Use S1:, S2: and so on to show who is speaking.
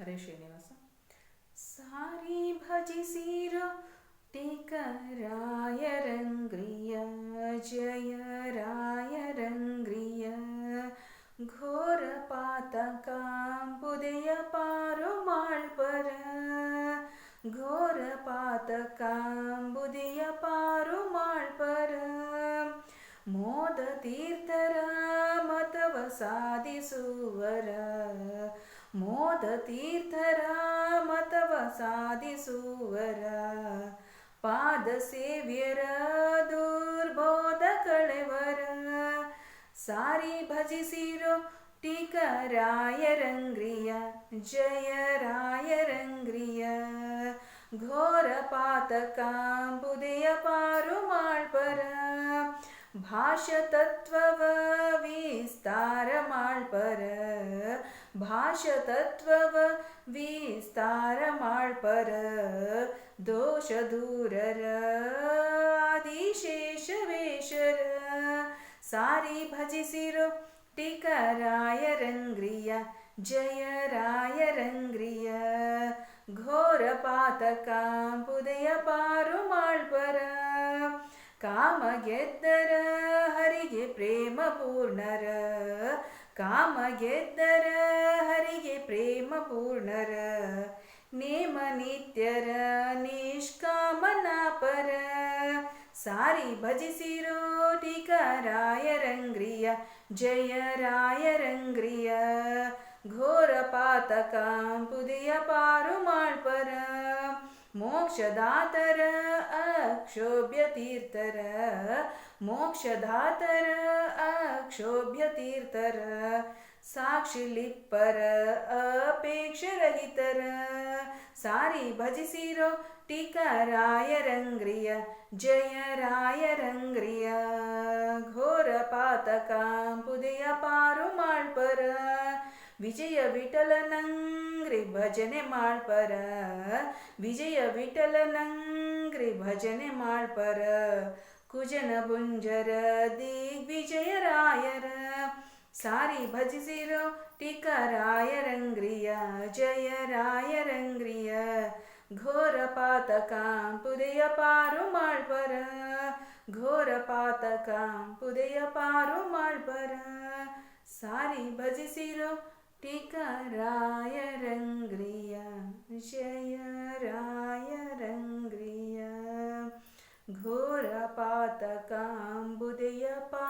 S1: ಹರೇ ಶ್ರೀನಿವಾಸ ಸಾರಿ ಭಜಿಸಿರೋ ಟೀಕರಾಯ ರಂಗ್ರಿಯ ಜಯ ರಾಯ ರಂಗ್ರಿಯ ಘೋರ ಪಾತಕಾಂಬುದಯ ಪಾರು ಮಾಳ್ಪರ ಘೋರ ಪಾತಕಾಂಬುದಯ ಪಾರು ಮಾಳ್ಪರ ಮೋದ ತೀರ್ಥರ ಮತವ ಸಾಧಿಸುವರ ಮೋದ ತೀರ್ಥರ ಮತವ ಸಾಧಿಸುವರ ಪಾದ ಸೇವ್ಯರ ದುರ್ಬೋಧ ಕಳೆವರ ಸಾರಿ ಭಜಿಸಿರೋ ಟೀಕರಾಯ ರಂಗ್ರಿಯ ಜಯ ರಾಯ ರಂಗ್ರಿಯ ಘೋರ ಪಾತಕಾಂಬುದಯ ಪಾರು ಮಾಳ್ಪರ ಭಾಷ ತತ್ವವ ವಿಸ್ತಾರ ಮಾಳ್ಪರ भाषतत्त्व विस्तार माल्पर दोषदूरराशेषवेषर सारी भजसिरु टिकरायरङ्ग्रिय जय रायरङ्ग्रिय रङ्ग्रिय। पारो मार ಕಾಮ ಗೆದ್ದರ ಹರಿಗೆ ಪ್ರೇಮ ಪೂರ್ಣರ ಕಾಮ ಗೆದ್ದರ ಹರಿಗೆ ಪ್ರೇಮ ಪೂರ್ಣರ ನೇಮ ನಿತ್ಯರ ನಿಷ್ಕಾಮನ ಪರ ಸಾರಿ ಭಜಿಸಿರೋ ಟೀಕರಾಯ ರಂಗ್ರಿಯ ಜಯ ರಾಯ ರಂಗ್ರಿಯ ಘೋರ ಪಾತಕಾಂಬುದಯ ಪಾರು ಮಾಳ್ಪರ ಮೋಕ್ಷದಾತರ ಅಕ್ಷೋಭ್ಯ ತೀರ್ಥರ ಮೋಕ್ಷದಾತರ ಅಕ್ಷೋಭ್ಯ ತೀರ್ಥರ ಸಾಕ್ಷಿ ಲಿಪ್ಪರ ಅಪೇಕ್ಷರಹಿತರ, ಸಾರಿ ಭಜಿಸಿರೋ ಟೀಕರಾಯರಂಗ್ರಿಯ, ಜಯರಾಯರಂಗ್ರಿಯ ಜಯ ರಾಯ ರಂಗ್ರಿಯ ಘೋರ ಪಾತಕಾಂಬುದಯ ಪಾರು ಮಾಳ್ಪರ. ವಿಜಯ ವಿಠಲನಂಗ್ರಿ ಭಜನೆ ಮಾಡ್ಪರ. ವಿಜಯ ವಿಠಲನಂಗ್ರಿ ಭಜನೆ ಮಾಡ್ಪರ. ಕುಜನ ಬುಂಜರ ದಿಗ್ವಿಜಯರಾಯರ ಸಾರಿ ಭಜಿಸಿರೋ ಟೀಕರಾಯ ರಾಯರಂಗ್ರಿಯ ಜಯ ರಾಯರಂಗ್ರಿಯ ಘೋರ ಪಾತಕ ಪಾತಕಾಂಬುದಯ ಪಾರು ಮಾಡ್ಬರ ಘೋರ ಪಾತಕಾಂಬುದಯ ಪಾರು ಮಾಡ್ಬರ ಸಾರಿ ಭಜಿಸಿರೋ टिकराय रङ्ग्रिया जय राय रङ्ग्रिया घोरपातकाम्बुदयपा